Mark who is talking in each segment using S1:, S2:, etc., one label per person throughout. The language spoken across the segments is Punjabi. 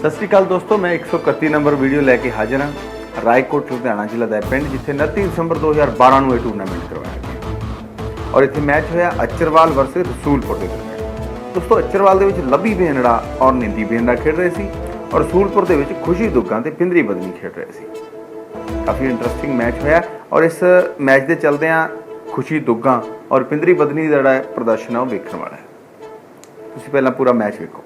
S1: ਸਤਿ ਸ਼੍ਰੀ ਅਕਾਲ ਦੋਸਤੋ, ਮੈਂ 131 ਨੰਬਰ ਵੀਡੀਓ ਲੈ ਕੇ ਹਾਜ਼ਰ ਹਾਂ। ਰਾਏਕੋਟ, ਲੁਧਿਆਣਾ ਜ਼ਿਲ੍ਹਾ ਦਾ ਪਿੰਡ, ਜਿੱਥੇ 29 ਦਸੰਬਰ 2012 ਨੂੰ ਇਹ ਟੂਰਨਾਮੈਂਟ ਕਰਵਾਇਆ ਗਿਆ। ਔਰ ਇੱਥੇ ਮੈਚ ਹੋਇਆ ਅਚਰਵਾਲ ਵਰਸਸ ਰਸੂਲਪੁਰ ਦੇ ਦਰਮਿਆਨ ਦੋਸਤੋ, ਅਚਰਵਾਲ ਦੇ ਵਿੱਚ ਲੱਭੀ ਬੇਨੜਾ ਔਰ ਨਿੰਦੀ ਬੇਨੜਾ ਖੇਡ ਰਹੇ ਸੀ ਔਰ ਰਸੂਲਪੁਰ ਦੇ ਵਿੱਚ ਖੁਸ਼ੀ ਦੁੱਗਾਂ ਤੇ ਪਿੰਦਰੀ ਬਦਨੀ ਖੇਡ ਰਹੇ ਸੀ। ਕਾਫੀ ਇੰਟਰਸਟਿੰਗ ਮੈਚ ਹੋਇਆ ਔਰ ਇਸ ਮੈਚ ਦੇ ਚਲਦਿਆਂ ਖੁਸ਼ੀ ਦੁੱਗਾਂ ਔਰ ਪਿੰਦਰੀ ਬਦਨੀ ਦਾ ਜਿਹੜਾ ਪ੍ਰਦਰਸ਼ਨ ਹੈ ਉਹ ਵੇਖਣ ਵਾਲਾ ਹੈ। ਤੁਸੀਂ ਪਹਿਲਾਂ ਪੂਰਾ ਮੈਚ ਵੇਖੋ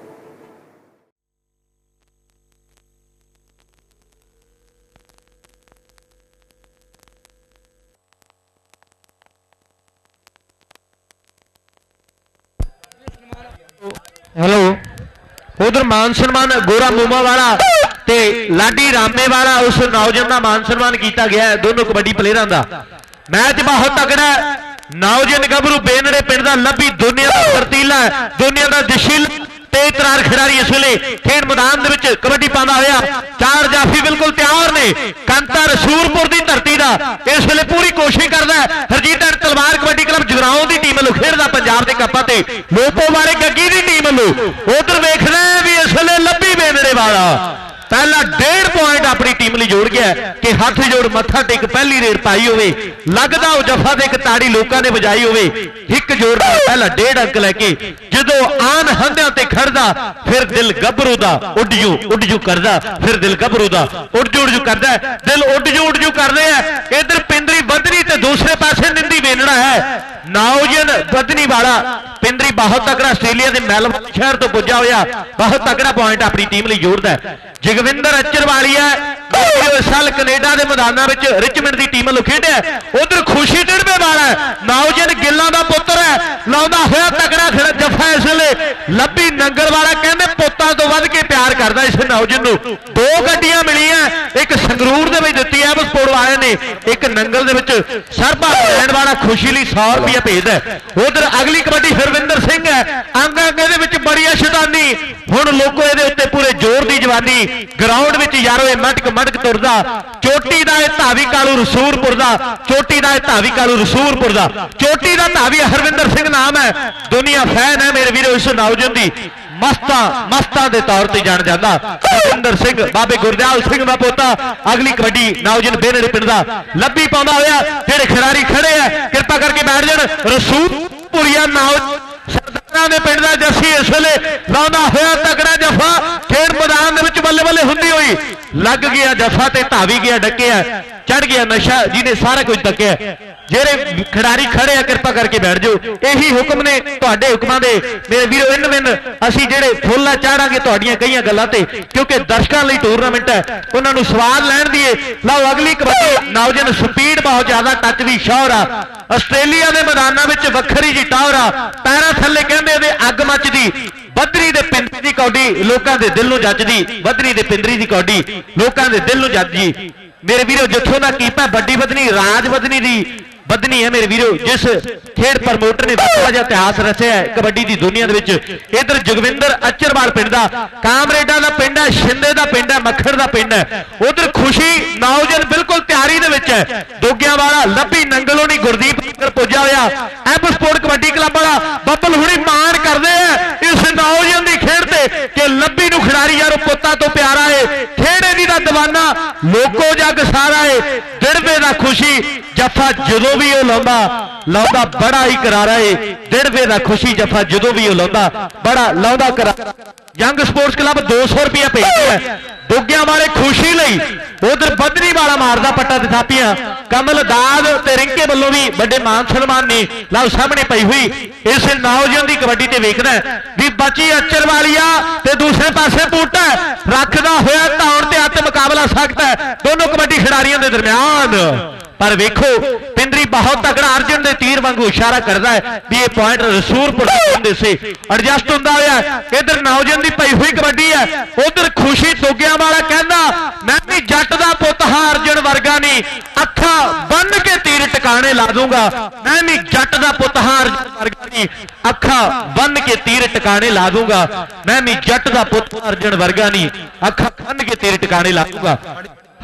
S2: ਹੈਲੋ ਉਧਰ ਮਾਨ ਸਨਮਾਨ ਗੋਰਾ ਮੂਮਾ ਵਾਲਾ ਤੇ ਲਾਡੀ ਰਾਮੇ ਵਾਲਾ, ਉਸ ਨੌਜਵਾਨ ਦਾ ਮਾਨ ਸਨਮਾਨ ਕੀਤਾ ਗਿਆ ਹੈ, ਦੋਨੋਂ ਕਬੱਡੀ ਪਲੇਅਰਾਂ ਦਾ। ਮੈਚ ਬਹੁਤ ਤਕੜਾ ਨੌਜਵਾਨ ਗੱਭਰੂ ਬੇਨੜੇ ਪਿੰਡ ਦਾ ਲੱਭੀ ਦੁਨੀਆ ਦਾ ਵਰਤੀਲਾ ਦੁਨੀਆ ਦਾ ਜਸ਼ੀਲ ਤੇ ਤਰਾਰ ਖਿਡਾਰੀ ਇਸ ਵੇਲੇ ਖੇਡ ਮੈਦਾਨ ਦੇ ਵਿੱਚ ਕਬੱਡੀ ਪਾਉਂਦਾ ਹੋਇਆ। ਚਾਰ ਜਾਫੀ ਬਿਲਕੁਲ ਤਿਆਰ ਨੇ। ਕੰਤਾ ਰਸੂਰਪੁਰ ਦੀ ਧਰਤੀ ਦਾ ਇਸ ਵੇਲੇ ਪੂਰੀ ਕੋਸ਼ਿਸ਼ ਕਰਦਾ ਹੈ। ਹਰਜੀਤ ਐਂਡ ਤਲਵਾਰ ਕਬੱਡੀ ਕਲੱਬ ਜਗਰਾਉਂ ਦੀ ਟੀਮ ਵੱਲੋਂ ਖੇਡਦਾ ਪੰਜਾਬ ਦੇ ਕੱਪਾਂ ਤੇ। ਲੋਪੋ ਵਾਲੇ ਗੱਗੀ ਦੀ ਟੀਮ ਵੱਲੋਂ। ਉਧਰ ਵੇਖਣਾ ਇਸ ਵੇਲੇ ਲੱਭੀ ਬੇਨੜੇ ਵਾਲਾ। ਪਹਿਲਾ 1.5 ਪੁਆਇੰਟ ਆਪਣੀ ਟੀਮ ਲਈ ਜੋੜ ਗਿਆ ਕਿ ਹੱਥ ਜੋੜ ਮੱਥਾ ਟੇਕ ਪਹਿਲੀ ਰੇਡ ਪਾਈ ਹੋਵੇ। ਲੱਗਦਾ ਉਹ ਜਫਾ ਦੇ ਇੱਕ ਤਾੜੀ ਲੋਕਾਂ ਨੇ ਵਜਾਈ ਹੋਵੇ। ਇੱਕ ਜੋੜ ਨਾਲ ਪਹਿਲਾ 1.5 ਅੰਕ ਲੈ ਕੇ ਜਦੋਂ ਆਨ ਹੰਦਿਆਂ ਤੇ ਖੜਦਾ, ਫਿਰ ਦਿਲ ਗੱਭਰੂ ਦਾ ਉੱਡ ਜੂ ਉੱਡ ਜੂ ਕਰਦਾ, ਫਿਰ ਦਿਲ ਗੱਭਰੂ ਦਾ, ਉੱਡਜੂ ਉੱਡਜੂ ਕਰਦਾ ਦਿਲ ਉੱਡ ਜੂ ਉੱਡ ਜੂ ਕਰਦੇ ਆ ਇਧਰ ਪਿੰਦਰੀ ਬਦਨੀ ਤੇ ਦੂਸਰੇ ਪਾਸੇ ਨਿੰਦੀ ਵੇਨਣਾ ਹੈ। ਨੌਜਨ ਬਦਨੀ ਵਾਲਾ ਪਿੰਦਰੀ ਬਹੁਤ ਤਕੜਾ ਆਸਟ੍ਰੇਲੀਆ ਦੇ ਮੈਲਬੌਰਨ ਸ਼ਹਿਰ ਤੋਂ ਪੁੱਜਾ ਹੋਇਆ। ਬਹੁਤ ਤਕੜਾ ਪੁਆਇੰਟ ਆਪਣੀ ਟੀਮ ਲਈ ਜੋੜਦਾ ਜਗਵਿੰਦਰ ਅਚਰਵਾਲੀਆ ਜੋ ਇਸ ਸਾਲ ਕੈਨੇਡਾ ਦੇ ਮੈਦਾਨਾਂ ਵਿੱਚ ਰਿਚਮੰਡ ਦੀ ਟੀਮ ਵੱਲੋਂ ਖੇਡਿਆ ਉਧਰ ਖੁਸ਼ੀ ਡਿੜਵੇ ਵਾਲਾ ਹੈ। ਨੌਜਨ ਗਿੱਲਾਂ ਦਾ ਪੁੱਤਰ ਹੈ। ਲਾਉਂਦਾ ਹੋਇਆ ਤਕੜਾ ਖੜਾ ਜੱਫਾ ਇਸ ਵੇਲੇ ਲੱਭੀ ਨੰਗਲ ਵਾਲਾ ਕਹਿੰਦੇ ਪੁੱਤਾਂ ਤੋਂ ਵੱਧ ਕੇ ਪਿਆਰ ਕਰਦਾ ਇਸ ਨੌਜਨ ਨੂੰ। ਦੋ ਗੱਡੀਆਂ ਮਿਲੀਆਂ। ਇੱਕ ਸੰਗਰੂਰ ਦੇ ਵਿੱਚ ਦਿੱਤੀ ਹੈ ਸਪੋਰਟ ਵਾਲਿਆਂ ਨੇ। ਇੱਕ ਨੰਗਲ ਦੇ ਵਿੱਚ ਖੁਸ਼ੀ ਲਈ 100 ਰੁਪਏ ਭੇਜਦਾ ਉਧਰ ਅਗਲੀ ਕਬੱਡੀ ਹਰਵਿੰਦਰ ਸਿੰਘ ਹੈ। ਅੰਗ ਇਹਦੇ ਵਿੱਚ ਬੜੀ ਸ਼ੈਤਾਨੀ। ਹੁਣ ਲੋਕੋ ਇਹਦੇ ਉੱਤੇ ਪੂਰੇ ਜ਼ੋਰ ਦੀ ਜਵਾਨੀ। ਗਰਾਊਂਡ ਵਿੱਚ ਯਾਰੋ ਇਹ ਮਟਕ ਮਟਕ ਤੁਰਦਾ। ਚੋਟੀ ਦਾ ਇਹ ਧਾਵੀ ਕਾਲੂ ਰਸੂਰਪੁਰ ਦਾ। ਚੋਟੀ ਦਾ ਇਹ ਧਾਵੀ ਕਾਲੂ ਰਸੂਰਪੁਰ ਦਾ। ਚੋਟੀ ਦਾ ਧਾਵੀ ਹਰਵਿੰਦਰ ਸਿੰਘ ਨਾਮ ਹੈ। ਦੁਨੀਆ ਫੈਨ ਹੈ ਮੇਰੇ ਵੀਰੋ, ਇਸ ਨੌਜਵਾਨ ਦੀ। ਮਸਤਾ ਮਸਤਾ ਦੇ ਤੌਰ ਤੇ ਜਾਣ ਜਾਂਦਾ। ਹਰਵਿੰਦਰ ਸਿੰਘ, ਬਾਬੇ ਗੁਰਦਿਆਲ ਸਿੰਘ ਦਾ ਪੋਤਾ। ਅਗਲੀ ਕਬੱਡੀ ਨੌਜਵਾਨ ਬੇਨੜੇ ਪਿੰਡ ਦਾ ਲੱਭੀ ਪਾਉਂਦਾ ਹੋਇਆ, ਜਿਹੜੇ ਖਿਡਾਰੀ ਖੜੇ ਆ, ਕਿਰਪਾ ਕਰਕੇ ਬੈਠ ਜਾਣ। ਰਸੂਲਪੁਰੀਆ ਨੌ ਸਰਦਾਰਾਂ ਦੇ ਪਿੰਡ ਦਾ ਜੱਸੀ ਇਸ ਵੇਲੇ ਲਾਉਂਦਾ ਹੋਇਆ ਤਕੜਾ ਜਫਾ। ਖੇਡ ਮੈਦਾਨ ਦੇ ਵਿੱਚ ਬੱਲੇ ਬੱਲੇ ਹੁੰਦੀ ਹੋਈ ਲੱਗ ਗਿਆ ਜਫਾ ਤੇ ਧਾਵੀ ਗਿਆ, ਡੱਕਿਆ। ਚੜ ਗਿਆ ਨਸ਼ਾ, ਜਿਹਨੇ ਸਾਰਾ ਕੁਝ ਡੱਕਿਆ। ਜਿਹੜੇ ਖਿਡਾਰੀ ਖੜੇ ਆ, ਕਿਰਪਾ ਕਰਕੇ ਬੈਠ ਜਾਓ। ਇਹੀ ਹੁਕਮ ਨੇ ਤੁਹਾਡੇ ਹੁਕਮਾਂ ਦੇ। ਮੇਰੇ ਵੀਰੋ, ਇਨ ਵਿਨ ਅਸੀਂ ਜਿਹੜੇ ਫੁੱਲਾ ਚਾੜਾਂਗੇ ਤੁਹਾਡੀਆਂ ਕਈਆਂ ਗੱਲਾਂ ਤੇ, ਕਿਉਂਕਿ ਦਰਸ਼ਕਾਂ ਲਈ ਟੂਰਨਾਮੈਂਟ ਹੈ। ਉਹਨਾਂ ਨੂੰ ਸਵਾਦ ਲੈਣ ਦੀਏ ਲਓ, ਅਗਲੀ ਕਬੱਡੀ। ਨੌਜਵਾਨ ਸਪੀਡ ਬਹੁਤ ਜ਼ਿਆਦਾ ਟੱਚ ਦੀ ਸ਼ੌਹਰ ਆ। ਆਸਟ੍ਰੇਲੀਆ ਦੇ ਮੈਦਾਨਾਂ ਵਿੱਚ ਵੱਖਰੀ ਜੀ ਟਾਵਰ ਆ। ਪੈਰਾਂ ਥੱਲੇ ਕਹਿੰਦੇ ਇਹਦੇ ਅੱਗ ਮੱਚਦੀ। ਬੱਦਰੀ ਦੇ ਪਿੰਦਰੀ ਦੀ ਕੌਡੀ ਲੋਕਾਂ ਦੇ ਦਿਲ ਨੂੰ ਜੱਜਦੀ ਬੱਦਰੀ ਦੇ ਪਿੰਦਰੀ ਦੀ ਕੌਡੀ ਲੋਕਾਂ ਦੇ ਦਿਲ ਨੂੰ ਜੱਜਦੀ ਮੇਰੇ ਵੀਰੋ, ਜਿੱਥੋਂ ਦਾ ਕੀਪਾ, ਵੱਡੀ ਵਧਨੀ ਰਾਜ ਬਦਨੀ ਦੀ ਬਦਨੀ ਹੈ ਮੇਰੇ ਵੀਰੋ, ਜਿਸ ਖੇਡ ਪ੍ਰਮੋਟਰ ਨੇ ਵੱਡਾ ਜਿਹਾ ਇਤਿਹਾਸ ਰਚਿਆ ਹੈ, ਕਬੱਡੀ ਦੀ ਦੁਨੀਆ ਦੇ ਵਿੱਚ। ਇਧਰ ਜਗਵਿੰਦਰ ਅਚਰਵਾਲ ਪਿੰਡ ਦਾ, ਕਾਮਰੇਡਾਂ ਦਾ ਪਿੰਡ ਹੈ, ਸ਼ਿੰਦੇ ਦਾ ਪਿੰਡ ਹੈ ਮੱਖੜ ਦਾ ਪਿੰਡ ਹੈ। ਉਧਰ ਖੁਸ਼ੀ ਨੌਜਵਾਨ ਬਿਲਕੁਲ ਤਿਆਰੀ ਦੇ ਵਿੱਚ ਹੈ। ਦੋਗਿਆਂ ਵਾਲਾ ਲੱਭੀ ਨੰਗਲੋਂ ਗੁਰਦੀਪ ਨਗਰ ਪੁੱਜਾ ਹੋਇਆ ਐਬ ਸਪੋਰਟ ਕਬੱਡੀ ਕਲੱਬ ਵਾਲਾ, ਬੱਬਲ ਹੁਣੀ ਮਾਣ ਕਰਦੇ ਆ ਇਸ ਨੌਜਵਾਨ ਦੀ ਖੇਡ ਤੇ ਕਿ ਲੱਭੀ ਨੂੰ ਖਿਡਾਰੀ ਯਾਰੋ ਪੁੱਤਾਂ ਤੋਂ ਪਿਆਰਾ ਏ ਖੇੜੇ ਦੀ ਦਾ ਦੀਵਾਨਾ, ਲੋਕੋ ਜੱਗ ਸਾਰਾ ਏ ਦਿੜਵੇ ਦਾ ਖੁਸ਼ੀ ਜੱਫਾ ਜਦੋਂ ਵੀ ਉਹ ਲਾਉਂਦਾ ਲਾਉਂਦਾ ਬੜਾ ਹੀ ਕਰਾਰਾ ਏ। ਦਿੜਵੇ ਦਾ ਖੁਸ਼ੀ ਜੱਫਾ ਜਦੋਂ ਵੀ ਉਹ ਲਾਉਂਦਾ, ਬੜਾ ਲਾਉਂਦਾ ਕਰਾਰਾ। ਯੰਗ ਸਪੋਰਟਸ ਕਲੱਬ 200 ਰੁਪਏ ਭੇਜਿਆ ਹੈ। ਦੁੱਗਿਆਂ ਵਾਲੇ ਖੁਸ਼ੀ ਲਈ ਉਧਰ ਬੱਦਰੀ ਵਾਲਾ ਮਾਰਦਾ ਪੱਟਾ ਤੇ ਥਾਪੀਆਂ। ਕਮਲ ਦਾਦ ਤੇ ਰਿੰਕੇ ਵੱਲੋਂ ਵੀ ਵੱਡੇ ਮਾਨ ਸਨਮਾਨ ਨੇ। ਲਓ ਸਾਹਮਣੇ ਪਈ ਹੋਈ, ਇਸ ਨੌਜਵਾਨ ਦੀ ਕਬੱਡੀ ਤੇ ਵੇਖਦਾ ਵੀ ਬਚੀ ਅਚਰ ਵਾਲੀਆ ਤੇ ਦੂਸਰੇ ਪਾਸੇ ਬੂਟਾ ਰੱਖਦਾ ਹੋਇਆ ਧੌਣ ਤੇ ਹੱਥ ਮੁਕਾਬਲਾ ਸਖਤ ਹੈ। ਦੋਨੋਂ ਕਬੱਡੀ ਖਿਡਾਰੀਆਂ ਦੇ ਦਰਮਿਆਨ। ਪਰ ਵੇਖੋ, ਪਿੰਦਰੀ ਬਹੁਤ ਤਕੜਾ ਅਰਜਨ ਦੇ ਤੀਰ ਵਾਂਗੂ ਇਸ਼ਾਰਾ ਕਰਦਾ ਹੈ ਵੀ ਇਹ ਪੁਆਇੰਟ ਰਸੂਲਪੁਰ ਹੁੰਦੇ ਸੀ। ਐਡਜਸਟ ਹੁੰਦਾ ਹੋਇਆ ਇਧਰ ਨੌਜਵਾਨ ਦੀ ਪਈ ਹੋਈ ਕਬੱਡੀ ਹੈ। ਉਧਰ ਖੁਸ਼ੀ ਤੋਗਿਆਂ ਵਾਲਾ ਕਹਿੰਦਾ, ਮੈਂ ਵੀ ਜੱਟ ਦਾ ਪੁੱਤ ਹਾਂ, ਅਰਜਨ ਵਰਗਾ ਨਹੀਂ। ਅੱਖਾਂ ਬੰਨ ਕੇ ਤੀਰ ਟਿਕਾਣੇ ਲਾ ਦੂੰਗਾ। ਮੈਂ ਵੀ ਜੱਟ ਦਾ ਪੁੱਤ ਹਾਂ, ਅਰਜਨ ਵਰਗਾ ਨਹੀਂ। ਅੱਖਾਂ ਬੰਨ ਕੇ ਤੀਰ ਟਿਕਾਣੇ ਲਾ ਦੂੰਗਾ। ਮੈਂ ਵੀ ਜੱਟ ਦਾ ਪੁੱਤ ਅਰਜਨ ਵਰਗਾ ਨਹੀਂ। ਅੱਖਾਂ ਬੰਨ ਕੇ ਤੀਰ ਟਿਕਾਣੇ ਲਾ ਦੂੰਗਾ।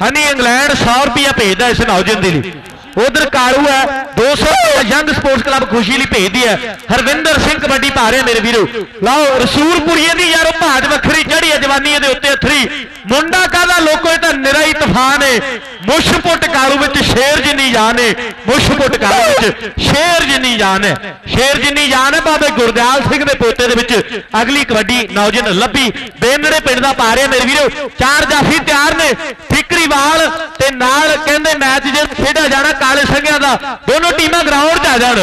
S2: ਹਨੀ ਇੰਗਲੈਂਡ 100 ਰੁਪਿਆ ਭੇਜਦਾ ਇਸ ਨੌਜਵਾਨ ਦੇ ਲਈ। ਉਧਰ ਕਾਲੂ ਹੈ 200 ਯੰਗ ਸਪੋਰਟਸ ਕਲੱਬ ਖੁਸ਼ੀ ਲਈ ਭੇਜਦੀ ਹੈ। ਹਰਵਿੰਦਰ ਸਿੰਘ ਕਬੱਡੀ ਪਾ ਰਿਹਾ ਮੇਰੇ ਵੀਰੋ। ਲਓ, ਰਸੂਲਪੁਰੀਏ ਦੀ ਯਾਰੋ ਭਾਜ ਵੱਖਰੀ ਚੜੀ ਹੈ ਜਵਾਨੀ ਦੇ ਉੱਤੇ ਅਥਰੀ ਮੁੰਡਾ ਕਾਹਦਾ? ਲੋਕੋ, ਇਹ ਤਾਂ ਨਿਰਾ ਹੀ ਤੂਫਾਨ ਏ। ਮੁਸ਼ਪੁੱਟ ਕਾਰੂ ਵਿੱਚ ਸ਼ੇਰ ਜਿੰਨੀ ਜਾਨ ਏ। ਮੁਸ਼ਪੁੱਟ ਕਾਰੂ ਵਿੱਚ ਸ਼ੇਰ ਜਿੰਨੀ ਜਾਨ ਹੈ ਸ਼ੇਰ ਜਿੰਨੀ ਜਾਨ ਹੈ ਬਾਬੇ ਗੁਰਦਿਆਲ ਸਿੰਘ ਦੇ ਪੋਤੇ ਦੇ ਵਿੱਚ। ਅਗਲੀ ਕਬੱਡੀ ਨੌਜਵਾਨ ਲੱਭੀ। ਬੇਨੜੇ ਪਿੰਡ ਦਾ ਪਾ ਰਿਹਾ ਮੇਰੇ ਵੀਰੋ। ਚਾਰ ਜਾਫੀ ਤਿਆਰ ਨੇ ਠੀਕਰੀਵਾਲ ਤੇ ਨਾਲ ਕਹਿੰਦੇ ਮੈਚ ਜਿਹੜਾ ਖੇਡਿਆ ਜਾਣਾ ਕਾਲੇ ਸੰਘਿਆਂ ਦਾ, ਦੋਨੋਂ ਟੀਮਾਂ ਗਰਾਊਂਡ 'ਚ ਆ ਜਾਣ।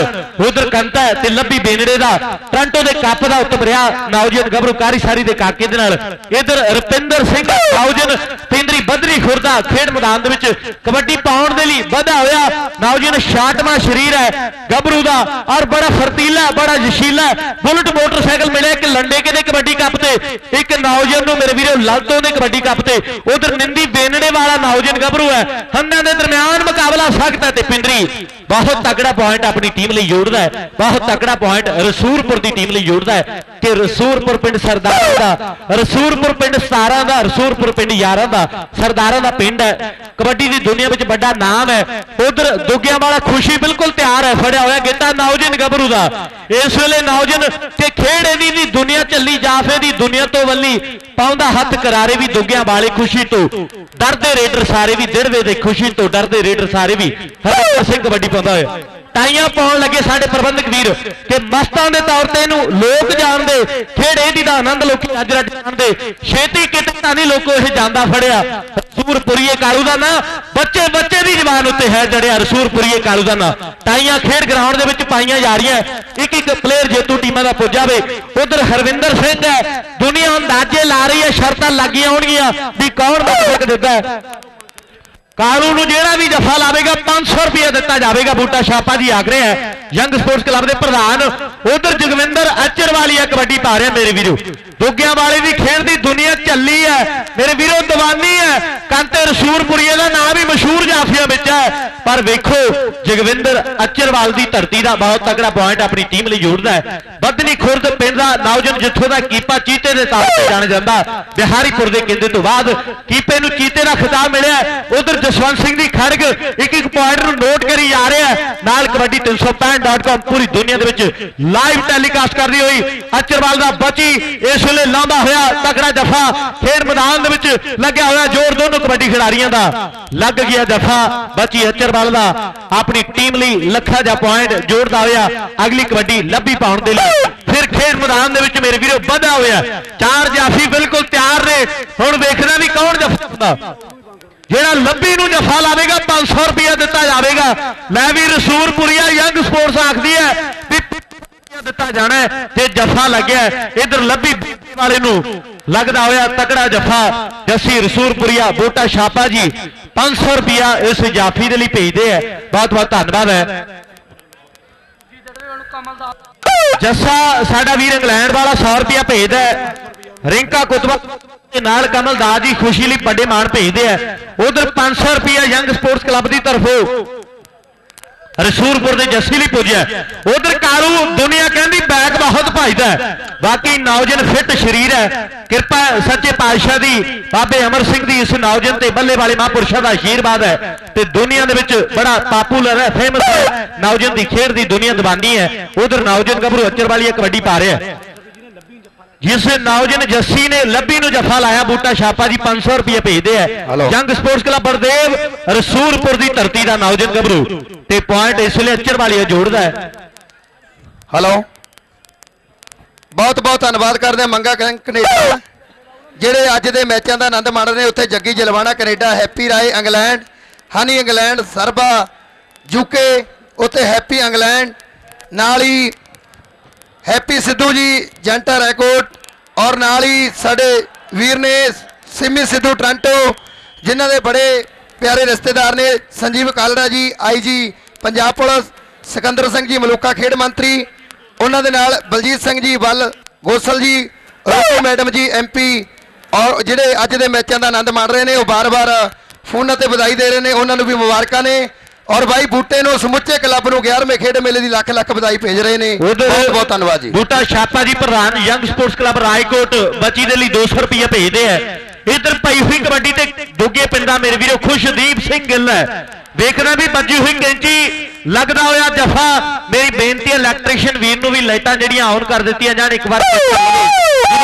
S2: ਉਧਰ ਕੰਤਾ ਤੇ ਲੱਭੀ ਬੇਨੜੇ ਦਾ, ਟ੍ਰਾਂਟੋ ਦੇ ਕੱਪ ਦਾ ਉੱਤਮ ਰਿਹਾ ਨੌਜਵਾਨ ਗੱਭਰੂ ਕਾਰੀ ਦੇ ਕਾਕੇ ਦੇ ਨਾਲ। ਇਧਰ ਰੁਪਿੰਦਰ ਸਿੰਘ ਨੌਜਵਾਨ ਪਿੰਦਰੀ ਬਦਰੀ ਖੁਰਦਾ ਖੇਡ ਮੈਦਾਨ ਦੇ ਵਿੱਚ, ਕਬੱਡੀ ਪਾਉਣ ਦੇ ਲਈ ਵਧਾ ਹੋਇਆ। ਨੌਜਵਾਨ ਸ਼ਾਟਮਾ ਸ਼ਰੀਰ ਹੈ, ਗੱਭਰੂ ਦਾ, ਔਰ ਬੜਾ ਫਰਤੀਲਾ, ਬੜਾ ਜਸ਼ੀਲਾ ਬੁਲਟ ਮੋਟਰਸਾਈਕਲ ਮਿਲਿਆ ਇੱਕ ਲੰਡੇ ਕੇ ਦੇ ਕਬੱਡੀ ਕੱਪ ਤੇ, ਇੱਕ ਨੌਜਵਾਨ ਨੂੰ ਮੇਰੇ ਵੀਰੋ ਲਾਲਤੋਂ ਦੇ ਕਬੱਡੀ ਕੱਪ ਤੇ। ਉਧਰ ਨਿੰਦੀ ਬੇਨੜੇ ਵਾਲਾ ਨੌਜਵਾਨ ਗੱਭਰੂ ਹੈ। ਹੰਨਾਂ ਦੇ ਦਰਮਿਆਨ ਮੁਕਾਬਲਾ ਸਖਤ ਹੈ ਤੇ ਪਿੰਦਰੀ ਬਹੁਤ ਤਕੜਾ ਪੁਆਇੰਟ ਆਪਣੀ ਟੀਮ ਲਈ ਜੋੜਦਾ ਹੈ। ਬਹੁਤ ਤਕੜਾ ਪੁਆਇੰਟ ਰਸੂਲਪੁਰ ਦੀ ਟੀਮ ਲਈ ਜੋੜਦਾ ਹੈ। ਕਿ ਰਸੂਰਪੁਰ ਪਿੰਡ ਸਰਦਾਰਾਂ ਦਾ ਰਸੂਰਪੁਰ ਪਿੰਡ 17 ਦਾ ਰਸੂਰਪੁਰ ਪਿੰਡ 11 ਦਾ, ਸਰਦਾਰਾਂ ਦਾ ਪਿੰਡ ਹੈ। ਕਬੱਡੀ ਦੀ ਦੁਨੀਆ ਵਿੱਚ ਵੱਡਾ ਨਾਮ ਹੈ। ਉਧਰ ਦੁੱਗਿਆਂ ਵਾਲਾ ਖੁਸ਼ੀ ਬਿਲਕੁਲ ਤਿਆਰ ਹੈ। ਫੜਿਆ ਹੋਇਆ ਗੇਤਾ ਨੌਜਨ ਗੱਭਰੂ ਦਾ। ਇਸ ਵੇਲੇ ਨੌਜਨ ਤੇ ਖੇਡ ਇਹਦੀ ਦੀ ਦੁਨੀਆ ਚੱਲੀ, ਜਾਫੇ ਦੀ ਦੁਨੀਆ ਤੋਂ ਵੱਲੀ, ਪਾਉਂਦਾ ਹੱਥ ਕਰਾਰੇ ਵੀ ਦੁੱਗਿਆਂ ਵਾਲੇ ਖੁਸ਼ੀ ਤੋਂ। ਡਰਦੇ ਰੇਡਰ ਸਾਰੇ ਵੀ ਦਿੜਵੇ ਦੇ ਖੁਸ਼ੀ ਤੋਂ, ਡਰਦੇ ਰੇਡਰ ਸਾਰੇ ਵੀ। ਹਰਿੰਦਰ ਸਿੰਘ ਕਬੱਡੀ ਪਾਉਂਦਾ ਹੋਇਆ। ਟਾਈਆਂ ਪਾਉਣ ਲੱਗੇ ਸਾਡੇ ਪ੍ਰਬੰਧਕ ਵੀਰ ਕਿ ਮਸਤਾਂ ਦੇ ਤੌਰ ਤੇ ਇਹਨੂੰ ਲੋਕ ਜਾਣਦੇ ਖੇਡ ਇਹਦੀ ਦਾ ਆਨੰਦ ਲੋਕੀ ਅੱਜ ਰੱਜ ਜਾਣਦੇ, ਛੇਤੀ ਕਿਤੇ ਤਾਂ ਨਹੀਂ ਲੋਕੋ ਇਹ ਜਾਂਦਾ ਫੜਿਆ। ਰਸੂਰਪੁਰੀਏ ਕਾਲੂ ਦਾ ਨਾਂ, ਬੱਚੇ ਬੱਚੇ ਦੀ ਜ਼ਬਾਨ ਉੱਤੇ ਹੈ ਜੜਿਆ ਰਸੂਰਪੁਰੀਏ ਕਾਲੂ ਦਾ ਨਾਂ। ਟਾਈਆਂ ਖੇਡ ਗਰਾਊਂਡ ਦੇ ਵਿੱਚ ਪਾਈਆਂ ਜਾ ਰਹੀਆਂ। ਇੱਕ ਇੱਕ ਪਲੇਅਰ ਜੇਤੂ ਟੀਮਾਂ ਦਾ ਪੁੱਜਾਵੇ ਉਧਰ ਹਰਵਿੰਦਰ ਸਿੰਘ ਹੈ। ਦੁਨੀਆ ਅੰਦਾਜ਼ੇ ਲਾ ਰਹੀ ਹੈ, ਸ਼ਰਤਾਂ ਲੱਗੀਆਂ ਹੋਣਗੀਆਂ ਵੀ ਕੌਣ ਬੱਚੇ ਦਿੰਦਾ ਹੈ। ਕਾਲੂ ਨੂੰ ਜਿਹੜਾ ਵੀ ਜਫਾ ਲਾਵੇਗਾ 500 ਰੁਪਏ ਦਿੱਤਾ ਜਾਵੇਗਾ ਬੂਟਾ ਛਾਪਾ ਜੀ ਆਖ ਰਿਹਾ ਹੈ। ਯੰਗ ਸਪੋਰਟਸ ਕਲੱਬ ਦੇ ਪ੍ਰਧਾਨ ਉਧਰ ਜਗਵਿੰਦਰ ਅਚਰਵਾਲੀਆ ਕਬੱਡੀ ਪਾ ਰਿਹਾ ਮੇਰੇ ਵੀਰੋ। ਦੁੱਗਿਆਂ ਵਾਲੇ ਦੀ ਖੇਡ ਦੀ ਦੁਨੀਆ ਚੱਲੀ ਹੈ। ਮੇਰੇ ਵੀਰੋ ਕੰਤੇ ਰਸੂਰਪੁਰੀਏ ਦਾ ਨਾਮ ਵੀ ਮਸ਼ਹੂਰ ਜਾਫੀਆਂ ਵਿੱਚ ਹੈ। ਪਰ ਵੇਖੋ, ਜਗਵਿੰਦਰ ਅਚਰਵਾਲ ਦੀ ਧਰਤੀ ਦਾ ਬਹੁਤ ਤਕੜਾ ਪੁਆਇੰਟ ਆਪਣੀ ਟੀਮ ਲਈ ਜੋੜਦਾ ਹੈ। ਬਦਨੀ ਖੁਰਦ ਪਿੰਡ ਦਾ ਨੌਜਵਾਨ ਜਿੱਥੋਂ ਦਾ ਕੀਪਾ ਚੀਤੇ ਦੇ ਤੌਰ ਤੇ ਜਾਣਿਆ ਜਾਂਦਾ ਬਿਹਾਰੀਪੁਰ ਦੇ ਕਹਿੰਦੇ ਤੋਂ ਬਾਅਦ ਕੀਪੇ ਨੂੰ ਚੀਤੇ ਦਾ ਖਿਤਾਬ ਮਿਲਿਆ ਉਧਰ ਜਸਵੰਤ ਸਿੰਘ ਦੀ ਖੜਗ ਇੱਕ ਇੱਕ ਪੁਆਇੰਟ ਨੂੰ ਨੋਟ ਕਰੀ ਜਾ ਰਿਹਾ ਨਾਲ ਕਬੱਡੀ 365.com ਪੂਰੀ ਦੁਨੀਆ ਦੇ ਵਿੱਚ ਲਾਈਵ ਟੈਲੀਕਾਸਟ ਕਰਦੀ ਹੋਈ ਅਚਰਵਾਲ ਦਾ ਬਚੀ ਇਸ ਵੇਲੇ ਲਾਂਬਾ ਹੋਇਆ ਤਕੜਾ ਜਫਾ। ਖੇਡ ਮੈਦਾਨ ਦੇ ਵਿੱਚ ਲੱਗਿਆ ਹੋਇਆ ਜ਼ੋਰ ਦੋਨੋਂ ਕਬੱਡੀ ਖਿਡਾਰੀਆਂ ਦਾ ਲੱਗ ਗਿਆ ਜਫਾ ਬਚੀ ਅਚਰਵਾਲ ਦਾ ਆਪਣੀ ਟੀਮ ਲਈ ਲੱਖਾ ਜਾ ਪੁਆਇੰਟ ਜੋੜਦਾ ਹੋਇਆ। ਅਗਲੀ ਕਬੱਡੀ ਲੱਭੀ ਪਾਉਣ ਦੇ ਲਈ। ਫਿਰ ਖੇਡ ਮੈਦਾਨ ਦੇ ਵਿੱਚ ਮੇਰੇ ਵੀਰੋ ਵਧਾ ਹੋਇਆ। ਚਾਰ ਜਾਫੀ ਬਿਲਕੁਲ ਤਿਆਰ ਨੇ। ਹੁਣ ਵੇਖਣਾ ਵੀ ਕੌਣ ਜਫਾ ਜਿਹੜਾ ਲੱਭੀ ਨੂੰ ਜਫਾ ਲਾਵੇਗਾ 500 ਰੁਪਇਆ ਦਿੱਤਾ ਜਾਵੇਗਾ। ਮੈਂ ਵੀ ਰਸੂਰਪੁਰੀਆ ਯੰਗ ਸਪੋਰਟਸ ਆਖਦੀ ਹੈ ਵੀ ਦਿੱਤਾ ਜਾਣਾ ਤੇ ਜਫਾ ਲੱਗਿਆ ਇਧਰ ਲੱਭੀ ਵਾਲੇ ਨੂੰ ਲੱਗਦਾ ਹੋਇਆ ਤਕੜਾ ਜਫਾ ਜੱਸੀ ਰਸੂਰਪੁਰੀਆ ਬੋਟਾ ਛਾਪਾ ਜੀ। 500 ਰੁਪਇਆ ਇਸ ਜਾਫੀ ਦੇ ਲਈ ਭੇਜਦੇ ਹੈ ਬਹੁਤ ਬਹੁਤ ਧੰਨਵਾਦ ਹੈ। ਜੱਸਾ, ਸਾਡਾ ਵੀਰ ਇੰਗਲੈਂਡ ਵਾਲਾ 100 ਰੁਪਇਆ ਭੇਜਦਾ ਹੈ। ਰਿੰਕਾ ਕੁਤਬਾ ਦੇ ਨਾਲ ਕਮਲ ਦਾਸ ਜੀ ਖੁਸ਼ੀ ਲਈ ਵੱਡੇ ਮਾਣ ਭੇਜਦੇ ਆ। ਉਧਰ 500 ਰੁਪਇਆ ਯੰਗ ਸਪੋਰਟਸ ਕਲੱਬ ਦੀ ਤਰਫੋਂ ਰਸੂਰਪੁਰ ਦੇ ਜੱਸੀ ਲਈ ਪੁੱਜਿਆ। ਉਧਰ ਕਾਲੂ ਦੁਨੀਆ ਕਹਿੰਦੀ ਬੈਕ ਬਹੁਤ ਭਜਦਾ ਬਾਕੀ ਨੌਜਵਾਨ ਫਿੱਟ ਸਰੀਰ ਹੈ। ਕਿਰਪਾ ਸੱਚੇ ਪਾਤਸ਼ਾਹ ਦੀ, ਬਾਬੇ ਅਮਰ ਸਿੰਘ ਦੀ ਇਸ ਨੌਜਨ ਤੇ ਬੱਲੇ ਵਾਲੇ ਮਹਾਂਪੁਰਸ਼ਾਂ ਦਾ ਆਸ਼ੀਰਵਾਦ ਹੈ। ਤੇ ਦੁਨੀਆ ਦੇ ਵਿੱਚ ਬੜਾ ਪਾਪੂਲਰ ਹੈ ਫੇਮਸ ਹੈ। ਨੌਜਵਾਨ ਦੀ ਖੇਡ ਦੀ ਦੁਨੀਆ ਦੀਵਾਨੀ ਹੈ। ਉਧਰ ਨੌਜਵਾਨ ਗੱਭਰੂ ਅੱਚਰ ਵਾਲੀ ਕਬੱਡੀ ਪਾ ਰਿਹਾ ਜਿਸ ਨੌਜਵਾਨ ਜੱਸੀ ਨੇ ਲੱਭੀ ਨੂੰ ਜਫਾ ਲਾਇਆ ਬੂਟਾ ਛਾਪਾ ਜੀ 500 ਰੁਪਏ ਭੇਜਦੇ ਆ। ਜੰਗ ਸਪੋਰਟਸ ਕਲੱਬ ਬਰਦੇਵ ਰਸੂਲਪੁਰ ਦੀ ਧਰਤੀ ਦਾ ਨੌਜਵਾਨ ਗੱਭਰੂ ਤੇ ਪੁਆਇੰਟ ਇਸ ਲਈ ਅੱਚਰ ਵਾਲੀਆ ਜੋੜਦਾ ਹੈ।
S3: ਹੈਲੋ। ਬਹੁਤ ਬਹੁਤ ਧੰਨਵਾਦ ਕਰਦੇ ਹਾਂ ਮੰਗਾ ਕੈਨੇਡਾ। ਜਿਹੜੇ ਅੱਜ ਦੇ ਮੈਚਾਂ ਦਾ ਆਨੰਦ ਮਾਣ ਰਹੇ ਉੱਥੇ Jaggi Jalwana Canada Happy Rai England Honey England Sarba UK ਉੱਥੇ ਹੈਪੀ ਇੰਗਲੈਂਡ ਨਾਲ ਹੀ ਹੈਪੀ ਸਿੱਧੂ ਜੀ, ਜੰਟਾ ਰੈਕੋਰਡ ਔਰ ਨਾਲ ਹੀ ਸਾਡੇ ਵੀਰ ਨੇ ਸਿਮੀ ਸਿੱਧੂ ਟ੍ਰਾਂਟੋ, ਜਿਨ੍ਹਾਂ ਦੇ ਬੜੇ ਪਿਆਰੇ ਰਿਸ਼ਤੇਦਾਰ ਨੇ, ਸੰਜੀਵ ਕਾਲੜਾ ਜੀ ਆਈਜੀ ਪੰਜਾਬ ਪੁਲਿਸ, ਸਿਕੰਦਰ ਸਿੰਘ ਜੀ, ਮਲੂਕਾ ਖੇਡ ਮੰਤਰੀ, ਉਹਨਾਂ ਦੇ ਨਾਲ ਬਲਜੀਤ ਸਿੰਘ ਜੀ, ਵੱਲ ਗੋਸਲ ਜੀ ਰੋਟੀ ਮੈਡਮ ਜੀ ਐਮਪੀ ਔਰ ਜਿਹੜੇ ਅੱਜ ਦੇ ਮੈਚਾਂ ਦਾ ਆਨੰਦ ਮਾਣ ਰਹੇ ਨੇ, ਉਹ ਬਾਰ-ਬਾਰ ਫੋਨਾਂ ਤੇ ਵਧਾਈ ਦੇ ਰਹੇ ਨੇ, ਉਹਨਾਂ ਨੂੰ ਵੀ ਮੁਬਾਰਕਾਂ ਨੇ। ਔਰ ਬਾਈ ਬੂਟੇ ਨੂੰ ਸਮੁੱਚੇ ਕਲੱਬ ਨੂੰ 11ਵੇਂ ਖੇਡ ਮੇਲੇ ਦੀ ਲੱਖ ਲੱਖ ਵਧਾਈ ਭੇਜ ਰਹੇ ਨੇ। ਬਹੁਤ ਬਹੁਤ ਧੰਨਵਾਦ ਜੀ।
S2: ਬੂਟਾ ਛਾਪਾ ਜੀ ਪ੍ਰਧਾਨ ਯੰਗ ਸਪੋਰਟਸ ਕਲੱਬ ਰਾਏਕੋਟ ਬੱਚੀ ਦੇ ਲਈ 200 ਰੁਪਏ ਭੇਜਦੇ ਆ। ਇਧਰ ਪਈ ਹੋਈ ਕਬੱਡੀ ਤੇ ਦੁੱਗੇ ਪਿੰਡ ਮੇਰੇ ਵੀਰੋ ਖੁਸ਼ਦੀਪ ਸਿੰਘ ਗਿੱਲ ਹੈ। ਵੇਖਦਾ ਵੀ ਵੱਜੀ ਹੋਈ ਕੈਂਚੀ ਲੱਗਦਾ ਹੋਇਆ ਜਫਾ। ਮੇਰੀ ਬੇਨਤੀ ਹੈ ਇਲੈਕਟ੍ਰੀਸ਼ੀਅਨ ਵੀਰ ਨੂੰ ਵੀ ਲਾਈਟਾਂ ਜਿਹੜੀਆਂ ਆਨ ਕਰ ਦਿੱਤੀਆਂ ਜਾਣ ਇੱਕ ਵਾਰ।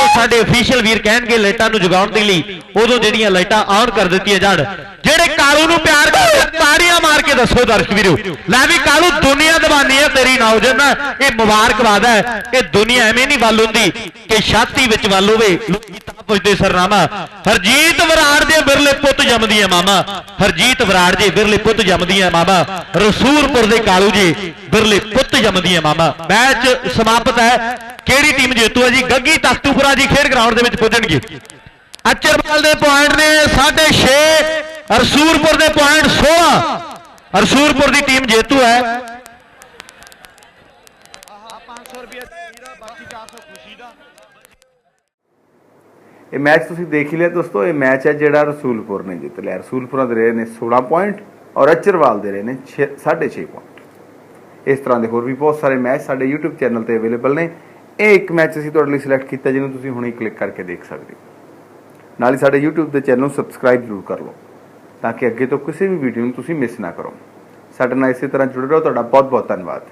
S2: ਜਦੋਂ ਸਾਡੇ ਅਫੀਸ਼ੀਅਲ ਵੀਰ ਕਹਿਣਗੇ ਲਾਈਟਾਂ ਨੂੰ ਜਗਾਉਣ ਦੇ ਲਈ, ਉਦੋਂ ਜਿਹੜੀਆਂ ਲਾਈਟਾਂ ਆਨ ਕਰ ਦਿੱਤੀਆਂ ਜਾਣ। ਜਿਹੜੇ ਕਾਲੂ ਨੂੰ ਪਿਆਰ ਕਰਦੇ ਤਾੜੀਆਂ ਮਾਰ ਕੇ ਦੱਸੋ ਦਰਸ਼ਕ ਵੀਰੋ। ਲੈ ਵੀ ਕਾਲੂ, ਦੁਨੀਆ ਦੀਵਾਨੀ ਹੈ ਤੇਰੀ ਨੌਜਵਾਨ। ਇਹ ਮੁਬਾਰਕਬਾਦ ਹੈ। ਇਹ ਦੁਨੀਆ ਐਵੇਂ ਨਹੀਂ ਵੱਲ ਹੁੰਦੀ ਕਿ ਛਾਤੀ ਵਿੱਚ ਵੱਲ ਹੋਵੇ। ਲੋਕੀ ਤਾਂ ਪੁੱਛਦੇ, ਸਰਨਾਮਾ, ਹਰਜੀਤ ਵਰਾੜ ਦੇ ਬਿਰਲੇ ਪੁੱਤ ਜੰਮਦੀ ਹੈ ਮਾਮਾ ਹਰਜੀਤ ਵਰਾੜ ਦੇ ਬਿਰਲੇ ਪੁੱਤ ਜੰਮਦੀ ਹੈ ਮਾਮਾ ਰਸੂਲਪੁਰ ਦੇ ਕਾਲੂ ਜੀ ਬਿਰਲੇ ਪੁੱਤ ਜੰਮਦੀ ਹੈ ਮਾਮਾ ਮੈਚ ਸਮਾਪਤ ਹੈ। ਕਿਹੜੀ ਟੀਮ ਜੇਤੂ ਹੈ ਜੀ? ਗੱਗੀ ਤਖਤੂਪੁਰਾ ਜੀ ਖੇਡ ਗਰਾਊਂਡ ਦੇ ਵਿੱਚ ਪੁੱਜਣਗੇ। ਅਚਰਵਾਲ ਦੇ ਪੁਆਇੰਟ ਨੇ 6.5 ਰਸੂਲਪੁਰ ਦੇ ਪੁਆਇੰਟ 16 ਰਸੂਲਪੁਰ ਦੀ ਟੀਮ ਜੇਤੂ ਹੈ।
S1: ਇਹ ਮੈਚ ਤੁਸੀਂ ਦੇਖ ਹੀ ਲਿਆ ਦੋਸਤੋ, ਇਹ ਮੈਚ ਹੈ ਜਿਹੜਾ ਰਸੂਲਪੁਰ ਨੇ ਜਿੱਤ ਲਿਆ। ਰਸੂਲਪੁਰ ਦੇ ਰਹੇ ਨੇ 16 ਪੁਆਇੰਟ ਔਰ ਅਚਰਵਾਲ ਦੇ ਰਹੇ ਨੇ 6.5 ਪੁਆਇੰਟ ਇਸ ਤਰ੍ਹਾਂ ਦੇ ਹੋਰ ਵੀ ਬਹੁਤ ਸਾਰੇ ਮੈਚ ਸਾਡੇ YouTube ਚੈਨਲ ਤੇ ਅਵੇਲੇਬਲ ਨੇ। ਇਹ ਇੱਕ ਮੈਚ ਅਸੀਂ ਤੁਹਾਡੇ ਲਈ ਸਿਲੈਕਟ ਕੀਤਾ, ਜਿਹਨੂੰ ਤੁਸੀਂ ਹੁਣੇ ਕਲਿੱਕ ਕਰਕੇ ਦੇਖ ਸਕਦੇ ਹੋ। ਨਾਲ ਹੀ ਸਾਡੇ YouTube ਦੇ ਚੈਨਲ ਨੂੰ ਸਬਸਕ੍ਰਾਈਬ ਜ਼ਰੂਰ ਕਰ ਲਓ, ਤਾਂ ਕਿ ਅੱਗੇ ਤੋਂ ਕਿਸੇ ਵੀ ਵੀਡੀਓ ਨੂੰ ਤੁਸੀਂ ਮਿਸ ਨਾ ਕਰੋ। ਸਾਡੇ ਨਾਲ ਇਸੇ ਤਰ੍ਹਾਂ ਜੁੜੇ ਰਹੋ, ਤੁਹਾਡਾ ਬਹੁਤ ਬਹੁਤ ਧੰਨਵਾਦ।